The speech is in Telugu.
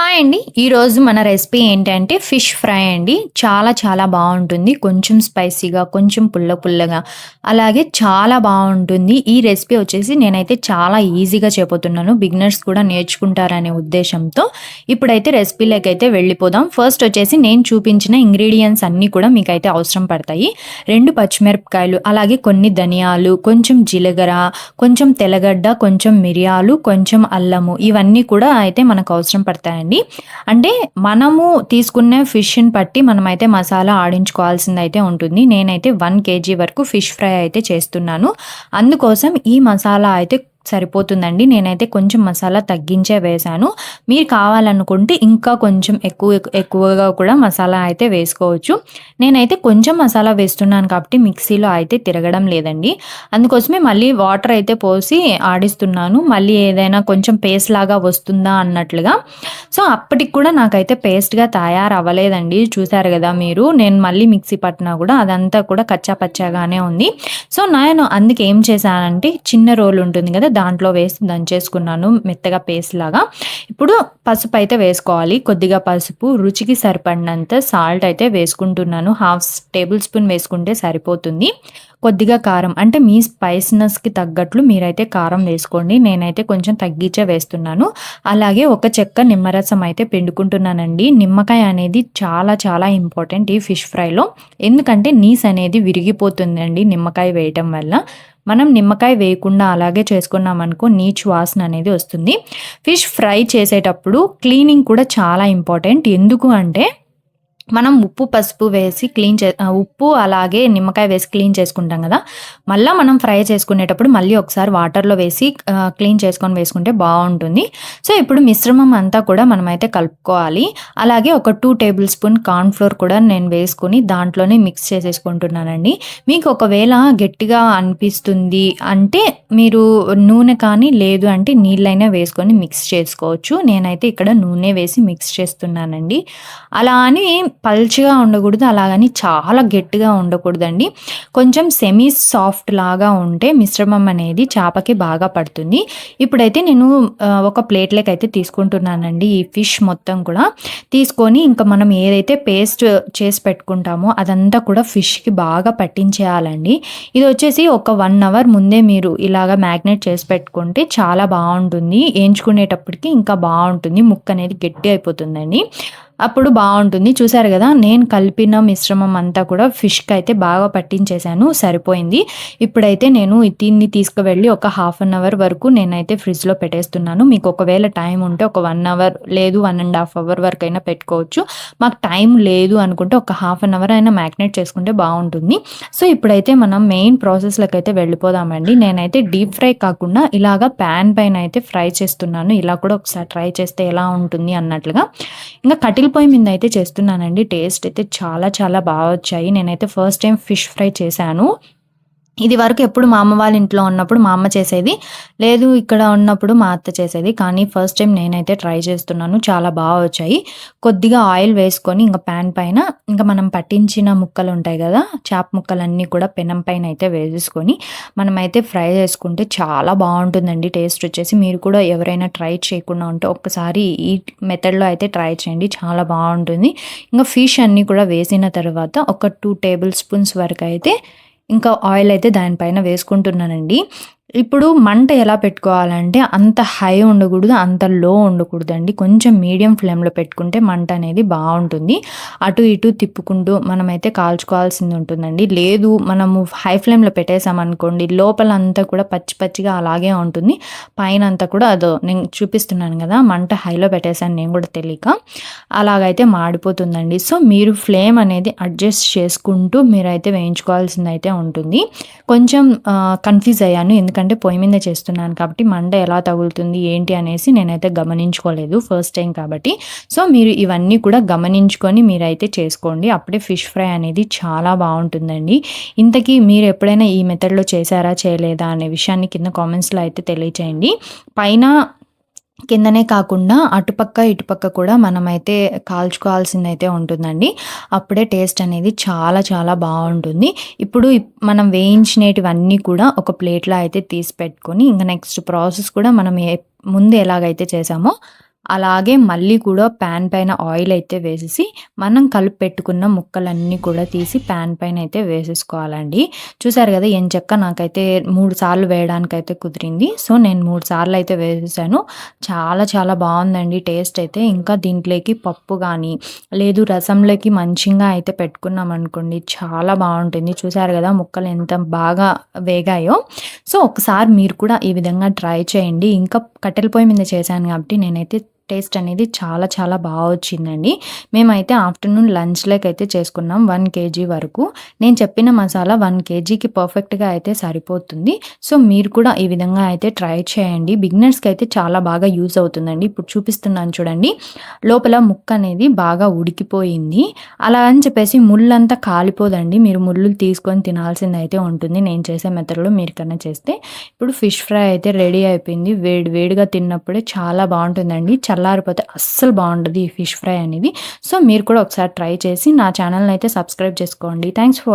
హాయ్ అండి. ఈరోజు మన రెసిపీ ఏంటంటే ఫిష్ ఫ్రై అండి. చాలా చాలా బాగుంటుంది. కొంచెం స్పైసీగా కొంచెం పుల్ల పుల్లగా. అలాగే చాలా బాగుంటుంది. ఈ రెసిపీ వచ్చేసి నేనైతే చాలా ఈజీగా చెబుతున్నాను బిగినర్స్ కూడా నేర్చుకుంటారనే ఉద్దేశంతో ఇప్పుడైతే రెసిపీలోకి అయితే వెళ్ళిపోదాం. ఫస్ట్ వచ్చేసి నేను చూపించిన ఇంగ్రీడియంట్స్ అన్నీ కూడా మీకైతే అవసరం పడతాయి. రెండు పచ్చిమిరపకాయలు అలాగే కొన్ని ధనియాలు కొంచెం జీలకర్ర కొంచెం తెల్లగడ్డ కొంచెం మిరియాలు కొంచెం అల్లము ఇవన్నీ కూడా అయితే మనకు అవసరం పడతాయండి. అంటే మనము తీసుకునే ఫిష్ని బట్టి మనమైతే మసాలా ఆడించుకోవాల్సింది అయితే ఉంటుంది. నేనైతే వన్ కేజీ వరకు ఫిష్ ఫ్రై అయితే చేస్తున్నాను. అందుకోసం ఈ మసాలా అయితే సరిపోతుందండి. నేనైతే కొంచెం మసాలా తగ్గించే వేశాను. మీరు కావాలనుకుంటే ఇంకా కొంచెం ఎక్కువ ఎక్కువగా కూడా మసాలా అయితే వేసుకోవచ్చు. నేనైతే కొంచెం మసాలా వేస్తున్నాను కాబట్టి మిక్సీలో అయితే తిరగడం లేదండి. అందుకోసమే మళ్ళీ వాటర్ అయితే పోసి ఆడిస్తున్నాను. మళ్ళీ ఏదైనా కొంచెం పేస్ట్ లాగా వస్తుందా అన్నట్లుగా. సో అప్పటికి కూడా నాకైతే పేస్ట్గా తయారవ్వలేదండి. చూసారు కదా మీరు. నేను మళ్ళీ మిక్సీ పట్టినా కూడా అదంతా కూడా కచ్చా పచ్చాగానే ఉంది. సో నేను అందుకే ఏం చేశానంటే చిన్న రోల్ ఉంటుంది కదా దాంట్లో వేసి దంచేసుకున్నాను మెత్తగా పేస్ట్ లాగా. ఇప్పుడు పసుపు అయితే వేసుకోవాలి. కొద్దిగా పసుపు రుచికి సరిపడినంత సాల్ట్ అయితే వేసుకుంటున్నాను. హాఫ్ టేబుల్ స్పూన్ వేసుకుంటే సరిపోతుంది. కొద్దిగా కారం అంటే మీ స్పైస్నెస్కి తగ్గట్లు మీరైతే కారం వేసుకోండి. నేనైతే కొంచెం తగ్గించే వేస్తున్నాను. అలాగే ఒక చెక్క నిమ్మరసం అయితే పిండుకుంటున్నానండి. నిమ్మకాయ అనేది చాలా చాలా ఇంపార్టెంట్ ఈ ఫిష్ ఫ్రైలో. ఎందుకంటే నీస్ అనేది విరిగిపోతుందండి నిమ్మకాయ వేయటం వల్ల. మనం నిమ్మకాయ వేయకుండా అలాగే చేసుకున్నామనుకో నీచు వాసన అనేది వస్తుంది. ఫిష్ ఫ్రై చేసేటప్పుడు క్లీనింగ్ కూడా చాలా ఇంపార్టెంట్. ఎందుకు అంటే మనం ఉప్పు పసుపు వేసి క్లీన్ చే ఉప్పు అలాగే నిమ్మకాయ వేసి క్లీన్ చేసుకుంటాం కదా. మళ్ళీ మనం ఫ్రై చేసుకునేటప్పుడు మళ్ళీ ఒకసారి వాటర్లో వేసి క్లీన్ చేసుకొని వేసుకుంటే బాగుంటుంది. సో ఇప్పుడు మిశ్రమం అంతా కూడా మనమైతే కలుపుకోవాలి. అలాగే ఒక టూ టేబుల్ స్పూన్ కార్న్ఫ్లోర్ కూడా నేను వేసుకుని దాంట్లోనే మిక్స్ చేసేసుకుంటున్నానండి. మీకు ఒకవేళ గట్టిగా అనిపిస్తుంది అంటే మీరు నూనె కానీ లేదు అంటే నీళ్ళైనా వేసుకొని మిక్స్ చేసుకోవచ్చు. నేనైతే ఇక్కడ నూనె వేసి మిక్స్ చేస్తున్నానండి. అలా అని పల్చిగా ఉండకూడదు అలాగని చాలా గట్టిగా ఉండకూడదండి. కొంచెం సెమీ సాఫ్ట్ లాగా ఉంటే మిశ్రమం అనేది చేపకి బాగా పడుతుంది. ఇప్పుడైతే నేను ఒక ప్లేట్లోకి అయితే తీసుకుంటున్నానండి ఈ ఫిష్ మొత్తం కూడా. తీసుకొని ఇంకా మనం ఏదైతే పేస్ట్ చేసి పెట్టుకుంటామో అదంతా కూడా ఫిష్కి బాగా పట్టించేయాలండి. ఇది వచ్చేసి ఒక వన్ అవర్ ముందే మీరు ఇలాగా మ్యాగ్నేట్ చేసి పెట్టుకుంటే చాలా బాగుంటుంది. వేయించుకునేటప్పటికి ఇంకా బాగుంటుంది. ముక్క అనేది గట్టి అయిపోతుందండి. అప్పుడు బాగుంటుంది. చూసారు కదా నేను కలిపిన మిశ్రమం అంతా కూడా ఫిష్కి అయితే బాగా పట్టించేశాను సరిపోయింది. ఇప్పుడైతే నేను దీన్ని తీసుకువెళ్ళి ఒక హాఫ్ అన్ అవర్ వరకు నేనైతే ఫ్రిడ్జ్లో పెట్టేస్తున్నాను. మీకు ఒకవేళ టైం ఉంటే ఒక వన్ అవర్ లేదు వన్ అండ్ హాఫ్ అవర్ వరకు అయినా పెట్టుకోవచ్చు. మాకు టైం లేదు అనుకుంటే ఒక హాఫ్ అన్ అవర్ అయినా మ్యాగ్నేట్ చేసుకుంటే బాగుంటుంది. సో ఇప్పుడైతే మనం మెయిన్ ప్రాసెస్లోకి అయితే వెళ్ళిపోదామండి. నేనైతే డీప్ ఫ్రై కాకుండా ఇలాగా ప్యాన్ పైన అయితే ఫ్రై చేస్తున్నాను. ఇలా కూడా ఒకసారి ట్రై చేస్తే ఎలా ఉంటుంది అన్నట్లుగా. ఇంకా కటిల్ పొయ్యి మీద అయితే చేస్తున్నానండి. టేస్ట్ అయితే చాలా చాలా బాగా వచ్చాయి. నేనైతే ఫస్ట్ టైం ఫిష్ ఫ్రై చేశాను. ఇది వరకు ఎప్పుడు మా అమ్మ వాళ్ళ ఇంట్లో ఉన్నప్పుడు మా అమ్మ చేసేది లేదు ఇక్కడ ఉన్నప్పుడు మా అత్త చేసేది. కానీ ఫస్ట్ టైం నేనైతే ట్రై చేస్తున్నాను. చాలా బాగా వచ్చాయి. కొద్దిగా ఆయిల్ వేసుకొని ఇంకా ప్యాన్ పైన ఇంకా మనం పట్టించిన ముక్కలు ఉంటాయి కదా చేప ముక్కలన్నీ కూడా పెనం పైన అయితే వేసేసుకొని మనమైతే ఫ్రై చేసుకుంటే చాలా బాగుంటుందండి. టేస్ట్ వచ్చేసి మీరు కూడా ఎవరైనా ట్రై చేయకుండా ఉంటే ఒక్కసారి ఈ మెథడ్లో అయితే ట్రై చేయండి. చాలా బాగుంటుంది. ఇంకా ఫిష్ అన్నీ కూడా వేసిన తర్వాత ఒక టూ టేబుల్ స్పూన్స్ వరకు అయితే ఇంకా ఆయిల్ అయితే దానిపైన వేసుకుంటున్నానండి. ఇప్పుడు మంట ఎలా పెట్టుకోవాలంటే అంత హై ఉండకూడదు అంత లో ఉండకూడదు అండి కొంచెం మీడియం ఫ్లేమ్లో పెట్టుకుంటే మంట అనేది బాగుంటుంది. అటు ఇటు తిప్పుకుంటూ మనమైతే కాల్చుకోవాల్సింది ఉంటుందండి. లేదు మనము హై ఫ్లేమ్లో పెట్టేసామనుకోండి లోపల అంతా కూడా పచ్చి పచ్చిగా అలాగే ఉంటుంది. పైన అంతా కూడా అదో నేను చూపిస్తున్నాను కదా మంట హైలో పెట్టేశాను నేను కూడా తెలియక. అలాగైతే మాడిపోతుందండి. సో మీరు ఫ్లేమ్ అనేది అడ్జస్ట్ చేసుకుంటూ మీరైతే వేయించుకోవాల్సింది అయితే ఉంటుంది. కొంచెం కన్ఫ్యూజ్ అయ్యాను. ఎందుకంటే ఎందుకంటే పొయ్యి మీద చేస్తున్నాను కాబట్టి మంట ఎలా తగులుతుంది ఏంటి అనేసి నేనైతే గమనించుకోలేదు ఫస్ట్ టైం కాబట్టి. సో మీరు ఇవన్నీ కూడా గమనించుకొని మీరైతే చేసుకోండి. అప్పుడే ఫిష్ ఫ్రై అనేది చాలా బాగుంటుందండి. ఇంతకీ మీరు ఎప్పుడైనా ఈ మెథడ్లో చేశారా చేయలేదా అనే విషయాన్ని కింద కామెంట్స్లో అయితే తెలియచేయండి. పైన కిందనే కాకుండా అటుపక్క ఇటుపక్క కూడా మనమైతే కాల్చుకోవాల్సిందైతే ఉంటుందండి. అప్పుడే టేస్ట్ అనేది చాలా చాలా బాగుంటుంది. ఇప్పుడు మనం వేయించినటివన్నీ కూడా ఒక ప్లేట్లో అయితే తీసి పెట్టుకొని ఇంకా నెక్స్ట్ ప్రాసెస్ కూడా మనం ముందు ఎలాగైతే చేసామో అలాగే మళ్ళీ కూడా ప్యాన్ పైన ఆయిల్ అయితే వేసేసి మనం కలిపి పెట్టుకున్న ముక్కలన్నీ కూడా తీసి ప్యాన్ పైన అయితే వేసేసుకోవాలండి. చూసారు కదా ఏం చెక్క నాకైతే మూడు సార్లు వేయడానికైతే కుదిరింది. సో నేను మూడు సార్లు అయితే వేసేసాను. చాలా చాలా బాగుందండి టేస్ట్ అయితే. ఇంకా దీంట్లోకి పప్పు కానీ లేదు రసంలోకి మంచిగా అయితే పెట్టుకున్నాం అనుకోండి చాలా బాగుంటుంది. చూసారు కదా ముక్కలు ఎంత బాగా వేగాయో. సో ఒకసారి మీరు కూడా ఈ విధంగా ట్రై చేయండి. ఇంకా కట్టెల పొయ్యి మీద చేశాను కాబట్టి నేనైతే టేస్ట్ అనేది చాలా చాలా బాగా వచ్చిందండి. మేమైతే ఆఫ్టర్నూన్ లంచ్లోకి అయితే చేసుకున్నాం వన్ కేజీ వరకు. నేను చెప్పిన మసాలా వన్ కేజీకి పర్ఫెక్ట్గా అయితే సరిపోతుంది. సో మీరు కూడా ఈ విధంగా అయితే ట్రై చేయండి. బిగినర్స్కి అయితే చాలా బాగా యూజ్ అవుతుందండి. ఇప్పుడు చూపిస్తున్నాను చూడండి. లోపల ముక్క అనేది బాగా ఉడికిపోయింది. అలా అని చెప్పేసి ముళ్ళంతా కాలిపోదండి. మీరు ముళ్ళు తీసుకొని తినాల్సింది అయితే ఉంటుంది. నేను చేసే మెథడ్లో మీరు కన్నా చేస్తే. ఇప్పుడు ఫిష్ ఫ్రై అయితే రెడీ అయిపోయింది. వేడి వేడిగా తిన్నప్పుడే చాలా బాగుంటుందండి. చాలా చల్లారిపోతే అస్సలు బాగుంటుంది ఈ ఫిష్ ఫ్రై అనేది. సో మీరు కూడా ఒకసారి ట్రై చేసి నా ఛానల్ని అయితే సబ్స్క్రైబ్ చేసుకోండి. Thanks for